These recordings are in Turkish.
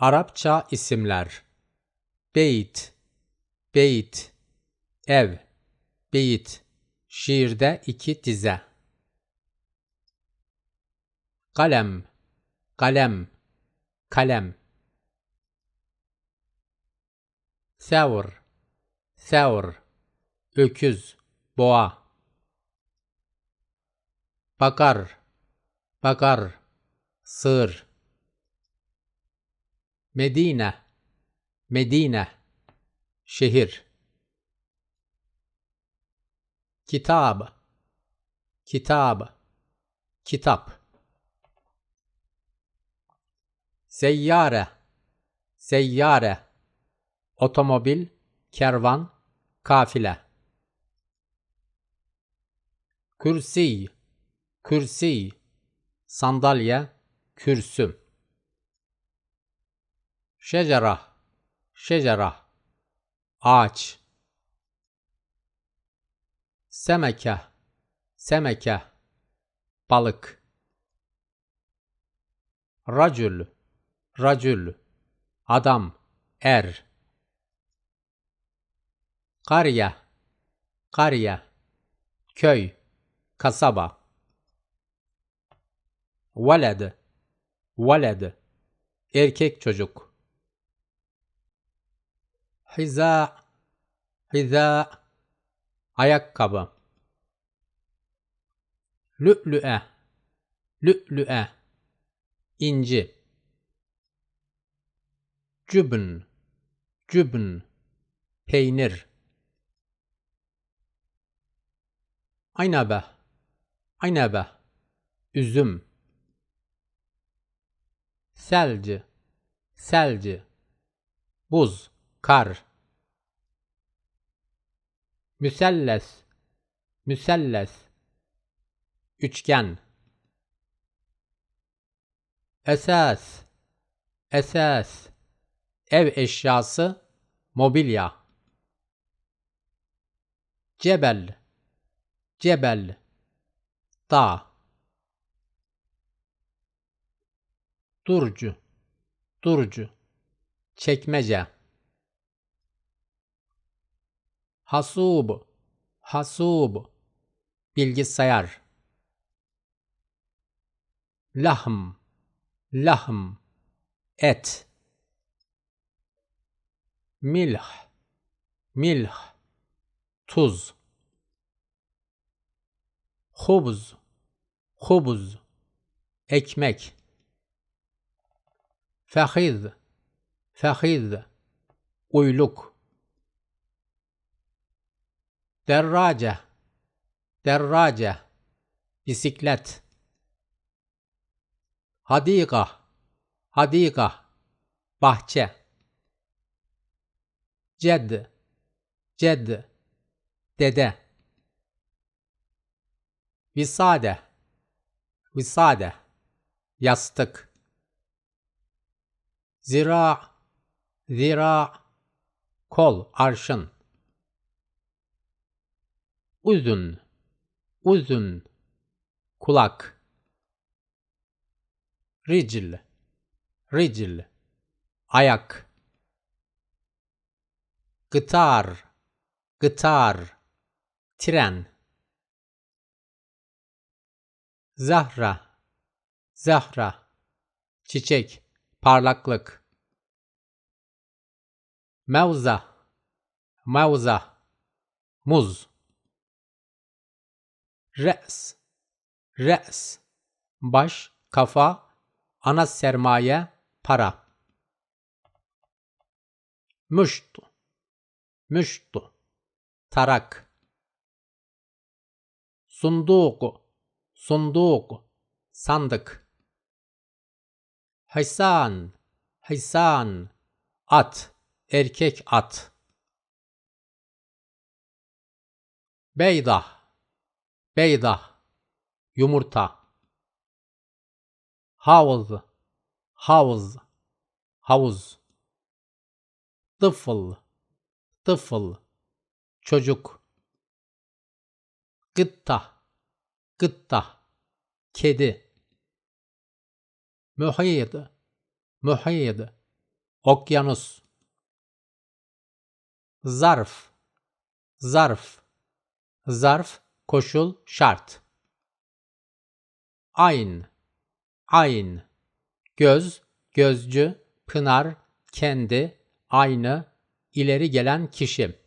Arapça isimler. Beyt Beyt Ev Beyit Şiirde iki dize. Kalem Kalem Kalem. Sevr Sevr. Öküz Boğa. Bakar Bakar. Sığır Medine. Medine. Şehir. Kitab. Kitab. Kitap. Seyyare. Seyyare. Otomobil Kervan Kafile. Kürsi. Kürsi. Sandalye Kürsü Şecera. Şecera. Ağaç. Semeke. Semeke. Balık. Racül. Racül. Adam. Er. Karye Karye Köy. Kasaba. Veled. Veled. Erkek çocuk Hiza Hiza Ayakkabı. Lü'lü'e Lü'lü'e İnci. Cübün Cübün Peynir. Aynabe Aynabe Üzüm. Selci Selci. Buz Kar. Müselles. Müselles. Üçgen. Esas. Esas. Ev eşyası. Mobilya. Cebel. Cebel. Dağ. Durcu. Durcu. Çekmece Hasub Hasub Bilgisayar. Lahm. Lahm. Et. Milh. Milh. Tuz. Hubz Hubz Ekmek. Fehiz Fehiz Uyluk Derrace Derrace Bisiklet. Hadika Hadika Bahçe. Cedd Cedd Dede. Visade. Visade. Yastık. Zira. Zira. Kol. Arşın Uzun. Uzun. Kulak. Ricil. Ricil. Ayak. Gıtar. Gıtar. Tren. Zahra. Zahra. Çiçek. Parlaklık. Mevza. Mevza. Muz Re's. Re's. Baş, kafa, ana sermaye, para. Müşt Müşt Tarak. Sunduk Sunduk Sandık. Hisan Hisan At. Erkek at. Beydah Beydah Yumurta. Havuz. Havuz. Havuz. Tıfıl. Tıfıl. Çocuk. Gıtta. Gıtta. Kedi. Muhid Muhid okyanus. Zarf. Zarf. Zarf koşul şart. Ayn. Ayn. Göz gözcü pınar kendi aynı ileri gelen kişi.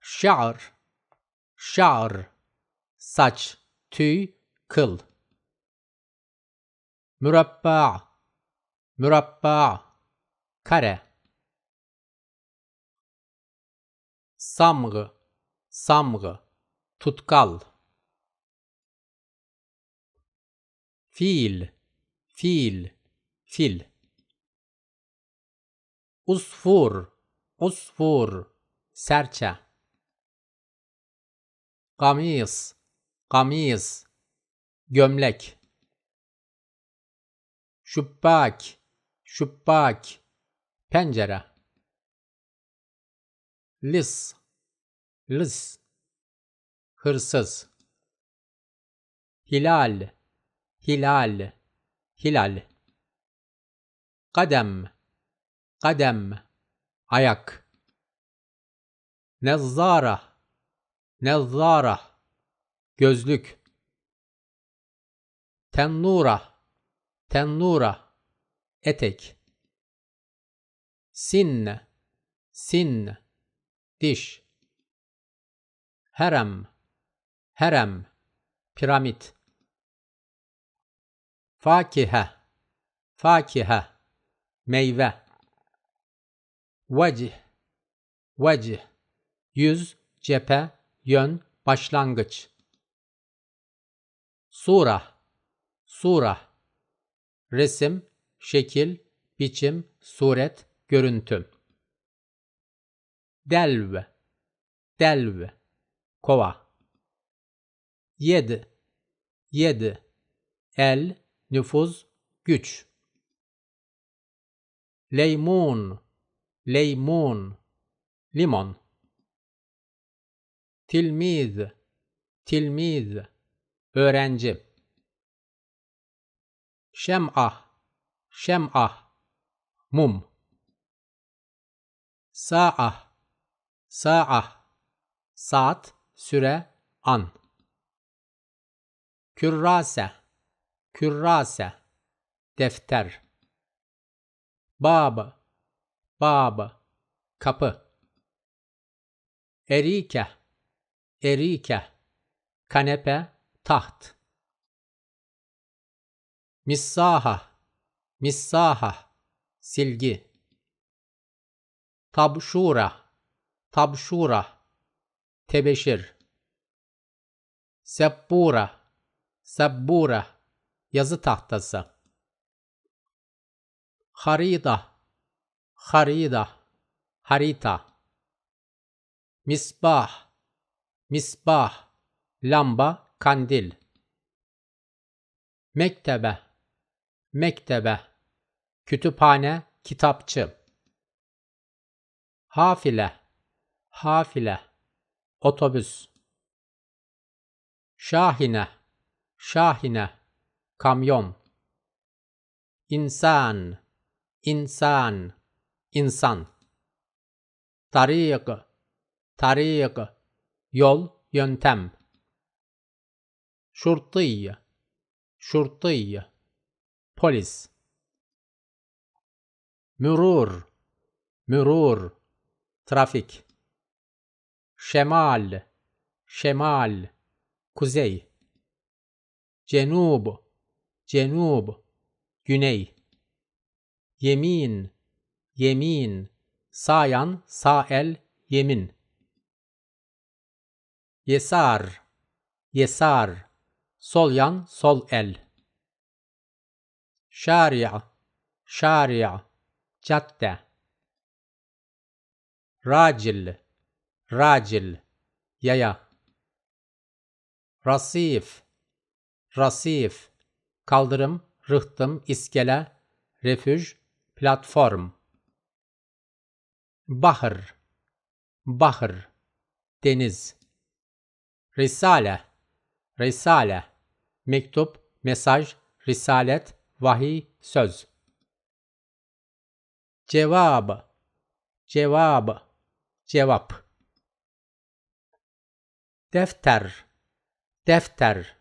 Şa'r. Şa'r. Saç tüy kıl. Mürabba. Mürabba. Kare. Samgı samgı tutkal. Fiil fiil fil. Usfur usfur serçe. Kamis kamis gömlek. Şubbak şubbak pencere. Lis lis hırsız. Hilal. Hilal. Hilal. Kadem. Kadem. Ayak. Nezzara. Nezzara. Gözlük. Tennura. Tennura. Etek. Sin. Sin. Diş herem herem piramit. Fakihe. Fakihe. Meyve. Vecih. Vecih. Yüz cephe yön başlangıç. Sura sura resim şekil biçim suret görüntü. Delv. Delv kova. Yed yed el nüfuz güç. Leymun. Leymun. Limon. Tilmiz. Tilmiz. Öğrenci. Şem'ah. Şem'ah. Mum. Sa'ah. Sa'ah. Saat süre an. Kürrase kürrase. Defter. Bab bab. Kapı. Erike erike. Kanepe taht. Missaha missaha. Silgi. Tabşura tabşura tebeşir. Sebbura. Sebbura. Yazı tahtası. Harida. Harida. Harita. Misbah. Misbah. Lamba kandil. Mektebe. Mektebe. Kütüphane kitapçı. Hafile. Hafile otobüs. Şahine. Şahine. Kamyon. İnsan. İnsan. İnsan. Tarik tarik yol yöntem. Şurtiy şurtiy polis. Mürur mürur trafik şemal şemal kuzey cenub cenub güney yemin yemin sağ yan sağ el yemin yesar yesar sol yan sol el şari'a şari'a cadde racil racil yaya. Rasif rasif. Kaldırım rıhtım iskele refüj platform. Bahır bahır. Deniz. Risale risale. Mektup mesaj risalet vahiy söz. Cevap, cevap, cevap. Defter, defter,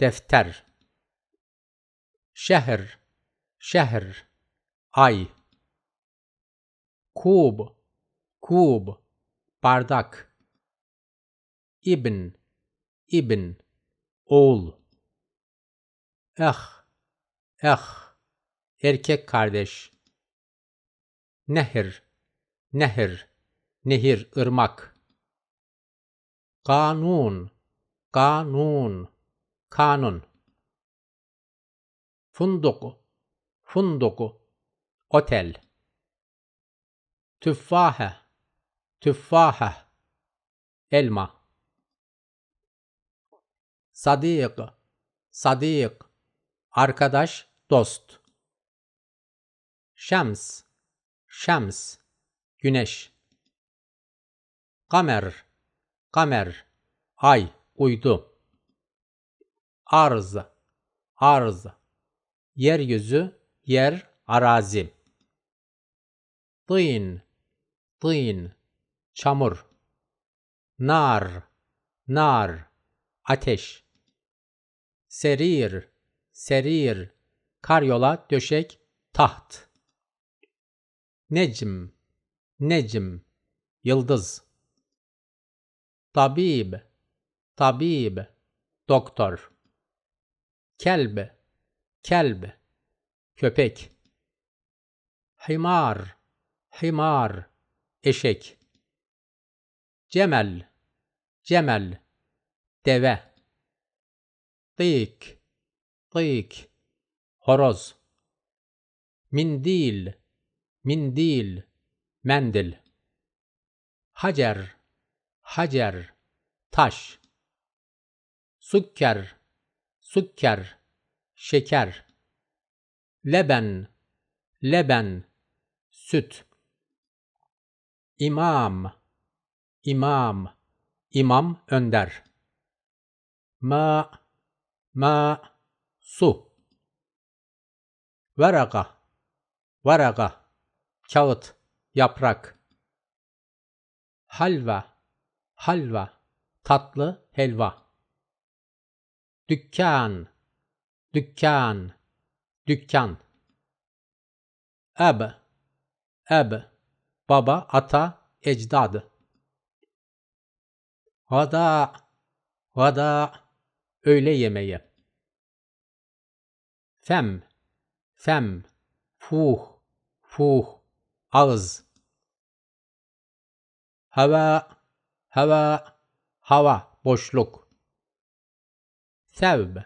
defter. Şehir, şehir, ay. Kub, kub, bardak. İbn, ibn, oğul. Eh, eh, erkek kardeş. Nehir, nehir, nehir, ırmak. Kanun, kanun, kanun. Funduk, funduk, otel. Tüffahe, tüffahe, elma. Sadik, sadik, arkadaş, dost. Şems, şems, güneş. Kamer, kamer, ay, uydu. Arz, arz, yeryüzü, yer, arazi. Tîn, tîn, çamur. Nar, nar, ateş. Serir, serir, karyola, döşek, taht. Necm, necm, yıldız. Tabib, tabib, doktor. Kelb, kelb, köpek. Himar, himar, eşek. Cemel, cemel, deve. Tık, tık, horoz. Mindil, mindil, mendil. Hacer, hacer, taş. Sukker, sukker, şeker. Leben, leben, süt. İmam, imam, imam önder. Ma, ma, su. Varaka, varaka, kağıt, yaprak. Halva, halva, tatlı, helva. Dükkan, dükkan, dükkan. Eb, eb, baba, ata, ecdad. Gada, gada, öğle yemeği. Fem, fem, fuh, fuh, ağız. Hava, hava, hava, boşluk. Sevb,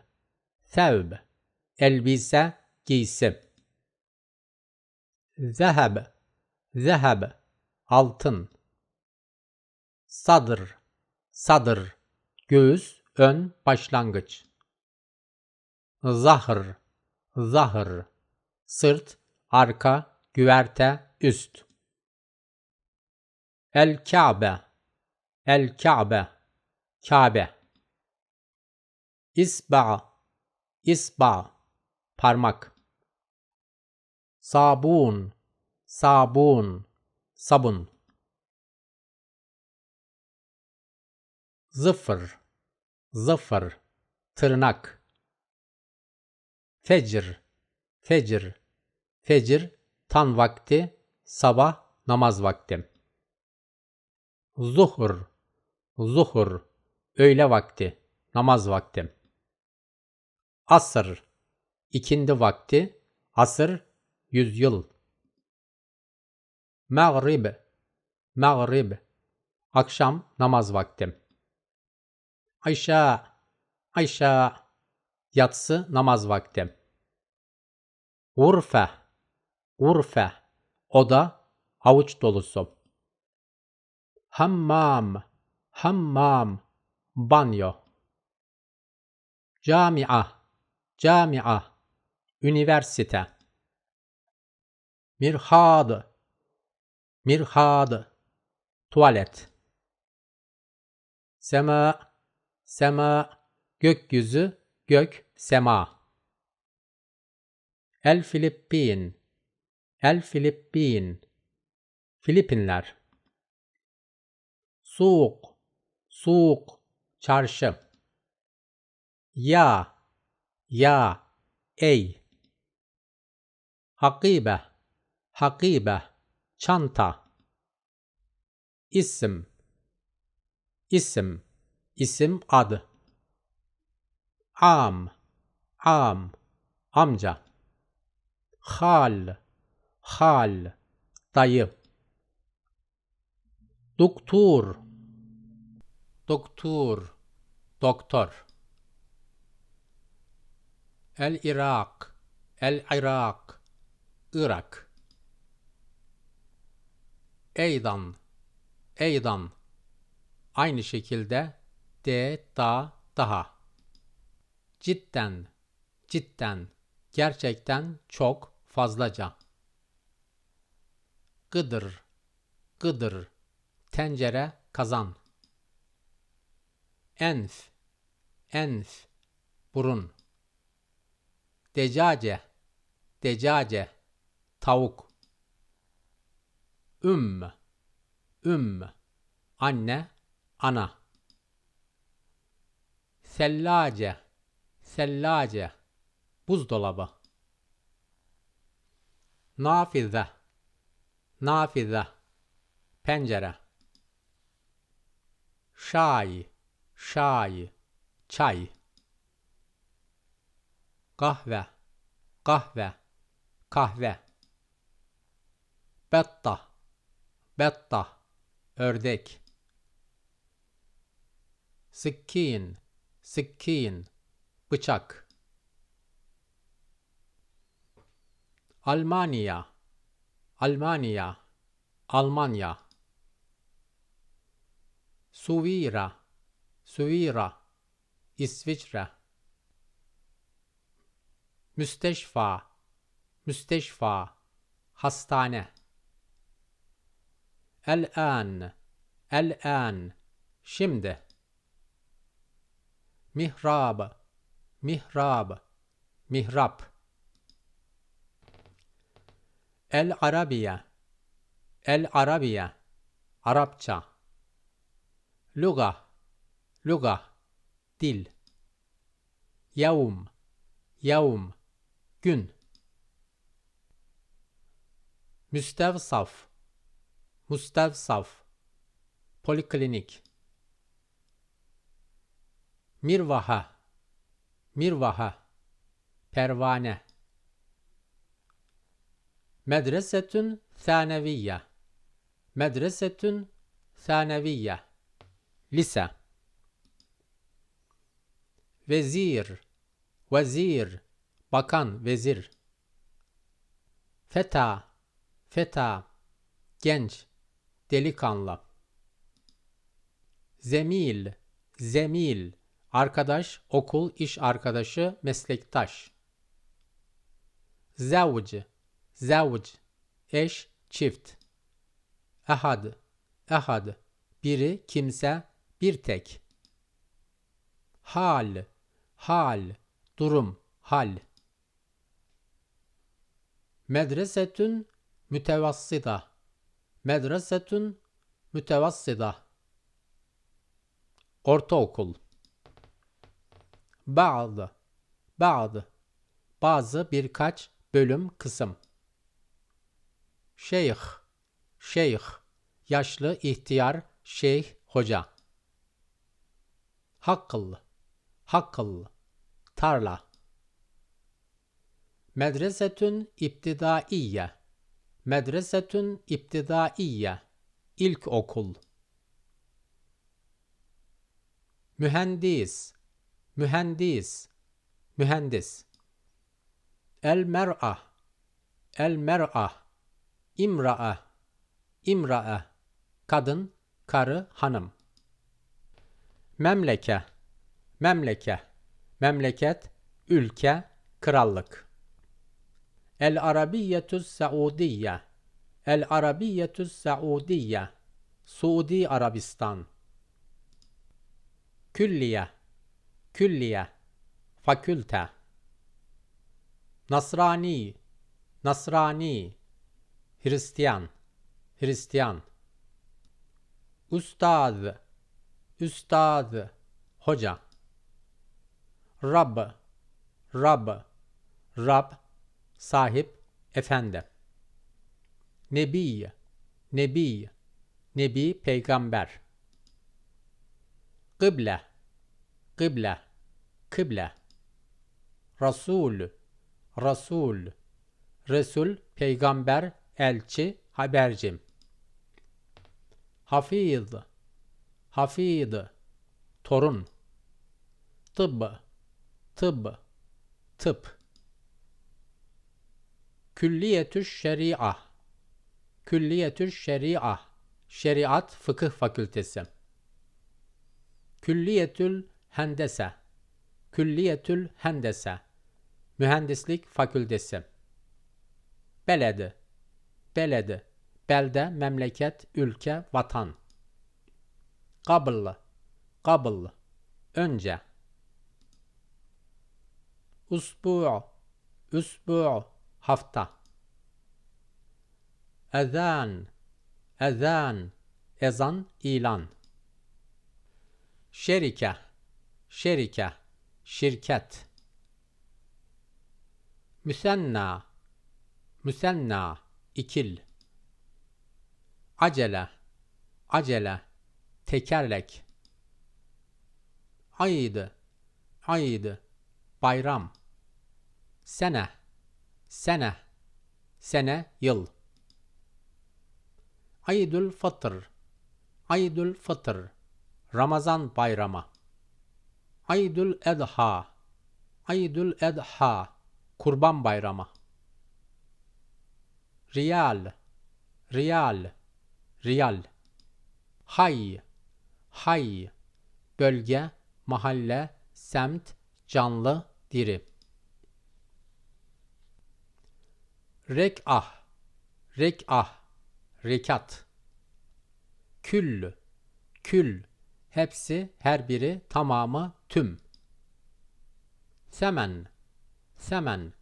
sevb, elbise, giysi. Zeheb, zeheb, altın. Sadır, sadır, göğüs, ön, başlangıç. Zahır, zahır, sırt, arka, güverte, üst. El Kabe, El Kabe, Kabe. İsba, isba, parmak. Sabun, sabun, sabun. Zıfır, zıfır, tırnak. Fecr, fecr, fecr, tan vakti, sabah, namaz vakti. Zuhur, zuhur, öğle vakti, namaz vakti. Asır, ikindi vakti, asır, yüzyıl. Mağrib, mağrib, akşam, namaz vakti. Ayşe, Ayşe, yatsı, namaz vakti. Urfe, urfe, oda, avuç dolusu. Hammam, hammam, banyo. Camia, camia, üniversite. Mirhad, mirhad, tuvalet. Sema, sema, gökyüzü, gök, sema. El Filippin, El Filippin. Filipinler. Suq. Suq. Çarşı. Ya. Ya. Ey. Hakibe. Hakibe. Çanta. İsim. İsim. İsim adı. Am. Am. Amca. Hal. Hal. Dayı. Doktor. Doktor. Doktor. El Irak. El Irak. Irak. Eydan. Eydan. Aynı şekilde de, da, daha. Cidden. Cidden. Gerçekten çok fazlaca. Gıdır. Gıdır. Tencere, kazan. Enf. Enf. Burun. Decace. Decace. Tavuk. Ümm. Ümm. Anne, ana. Sellace. Sellace. Buzdolabı. Nafize. Nafize. Pencere. Şay. Şay. Çay. Kahve. Kahve. Kahve. Betta. Betta. Ördek. Sikkin. Sikkin. Bıçak. Almanya. Almanya. Almanya. Suvira. Suvira. İsviçre. Müsteşfa. Müsteşfa. Hastane. El-an. El-an. Şimdi. Mihrab. Mihrab. Mihrap. El-Arabiye. El-Arabiye. Arapça. Luga. Luga. Dil. Yevm. Yevm. Gün. Müstevsaf. Müstevsaf. Poliklinik. Mirvaha. Mirvaha. Pervane. Medresetün Thaneviye. Medresetün Thaneviye. Lise. Vezir. Vezir. Bakan, vezir. Feta. Feta. Genç. Delikanlı. Zemil. Zemil. Arkadaş, okul, iş arkadaşı, meslektaş. Zevc. Zevc. Eş, çift. Ehad. Ehad. Biri, kimse, bir tek. Hal. Hal. Durum, hal. Medresetün mütevassıda. Medresetün mütevassıda. Ortaokul. Bazı. Bazı. Bazı birkaç bölüm kısım. Şeyh. Şeyh. Yaşlı ihtiyar şeyh hoca. Hakkıllı. Hakkıllı. Tarla. Medresetün iptidaiye. Medresetün iptidaiye. İlkokul. Mühendis. Mühendis. Mühendis. El mer'a. El mer'a. İmra'a. İmra'a. Kadın, karı, hanım. Memleke. Memleke. Memleket, ülke, krallık. El Arabiyyetü Saudiyye. El Arabiyyetü Saudiyye. Suudi Arabistan. Külliye. Külliye. Fakülte. Nasrani. Nasrani. Hristiyan, Hristiyan. Ustaz, Üstad, hoca. Rab, Rab, Rab, sahip, efendi. Nebi, Nebi, Nebi, peygamber. Kıble, kıble, kıble. Rasul, Rasul, Resul, peygamber, elçi, habercim. Hafiz, Hafiz, torun. Tıbb, tıbb, tıp. Külliyetü şeria, Külliyetü şeria, şeriat fıkıh fakültesi. Külliyetül hendese, Külliyetül hendese, mühendislik fakültesi. Beledi, beledi, belde, memleket, ülke, vatan. Kabıl, kabıl, önce. Usbu', usbu' hafta. Ezan, ezan, ezan, ilan. Şerike, şerike, şirket. Müsenna, müsenna, ikil. Acele, acele, tekerlek. Aydı, aydı, bayram. Sene, sene, sene, yıl. Aydül Fıtır, Aydül Fıtır, Ramazan bayramı. Aydül Edha, Aydül Edha, Kurban bayramı. Riyal, Riyal, Riyal. Hay, Hay, bölge, mahalle, semt, canlı, diri. Rek'ah, rek'ah, rekat. Küll, kül, hepsi, her biri, tamamı, tüm. Semen, semen,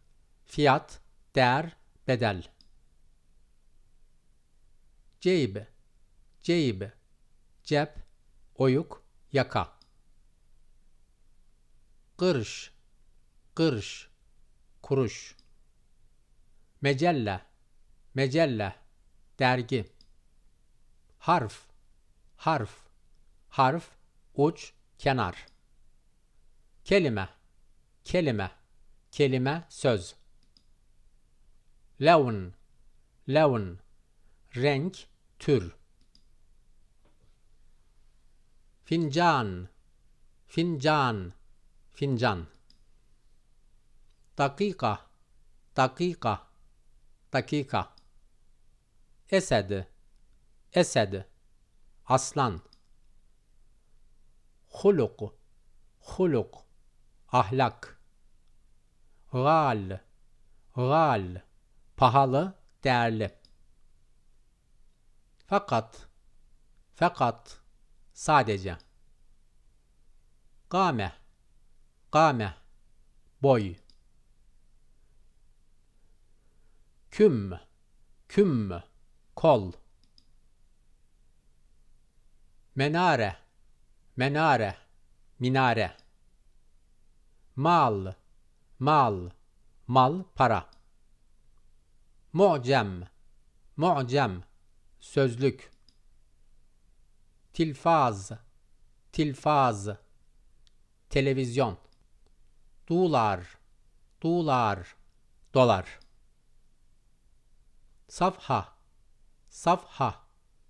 fiyat, değer, bedel. Ceyb, ceyb, cep, oyuk, yaka. Kırş, kırş, kuruş. Mecelle, mecelle, dergi. Harf, harf, harf, uç, kenar. Kelime, kelime, kelime, söz. Levn, levn, renk, tür. Fincan, fincan, fincan. Dakika, dakika, dakika. Esed, esed, aslan. Huluk, huluk, ahlak. Gal, gal, pahalı, değerli. Fakat, fakat, sadece. Kame, kame, boy. Küm, küm, kol. Menare, menare, minare. Mal, mal, mal, para. Mu'cem, mu'cem, sözlük. Tilfaz, tilfaz, televizyon. Dolar, dolar, dolar. Safha, safha,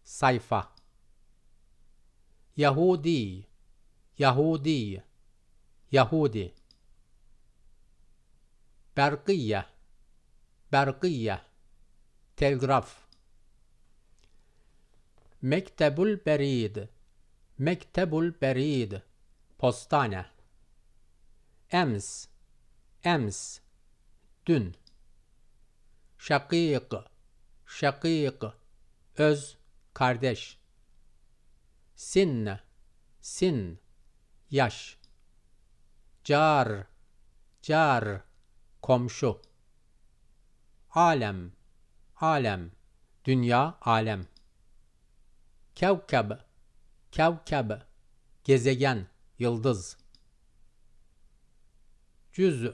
sayfa. Yahudi, Yahudi, Yahudi. Berkiye, Berkiye, telgraf. Mektebul Berid, Mektebul Berid, postane. Ems, ems, dün. Şakik, şakik, öz, kardeş. Sin, sin, yaş. Car, car, komşu. Alem, alem, dünya, alem. Kevkeb, kevkeb, gezegen, yıldız. Cüz,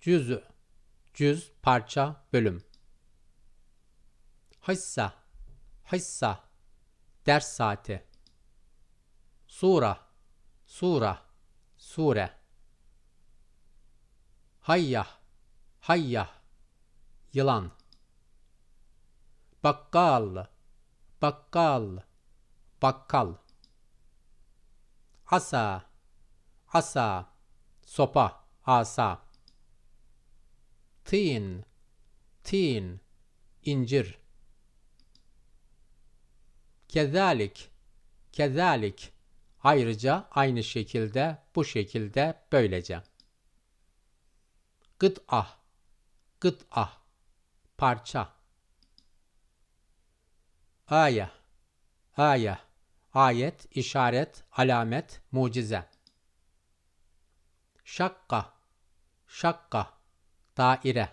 cüz, cüz, parça, bölüm. Hissa, hissa, ders saati. Sura, sura, sure. Hayyah, hayyah, yılan. Bakkal, bakkal, bakkal. Asa, asa, sopa, asa. Tin, tin, incir. Kezalik, kezalik. Ayrıca aynı şekilde, bu şekilde, böylece. Gıd'ah, gıd'ah, parça. Aya, aya, ayet, işaret, alamet, mucize. Şakka, şakka, daire.